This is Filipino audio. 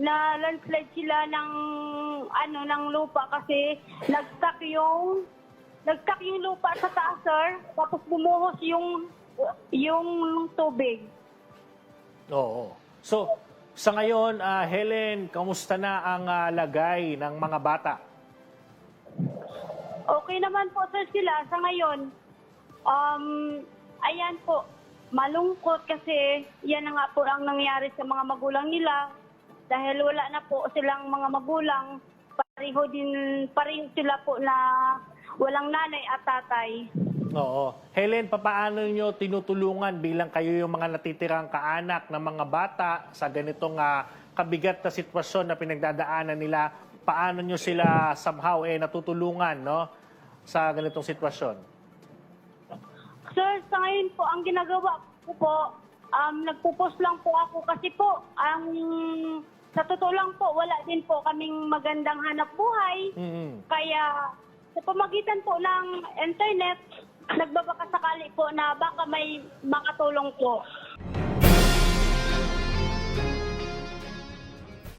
na landslide sila ng ano ng lupa kasi nag-stuck yung nag-stuck yung lupa sa taas sir tapos bumuhos yung yung tubig. Oo. So, sa ngayon, ah, Helen, kamusta na ang ah, lagay ng mga bata? Okay naman po sir sila sa ngayon. Um, ayan po, malungkot kasi yan na nga po ang nangyari sa mga magulang nila. Dahil wala na po silang mga magulang, pareho din, pareho sila po na walang nanay at tatay. Oo. Helen, papaano nyo tinutulungan bilang kayo yung mga natitirang kaanak ng mga bata sa ganitong ah, kabigat na sitwasyon na pinagdadaanan nila? Paano nyo sila somehow eh natutulungan no sa ganitong sitwasyon? Sir, sa ngayon po, ang ginagawa ko po, um, nagpupos lang po ako kasi po, ang sa totoo lang po, wala din po kaming magandang hanap buhay. Mm. Kaya sa pamagitan po ng internet, nagbabaka sakali po na baka may makatulong po.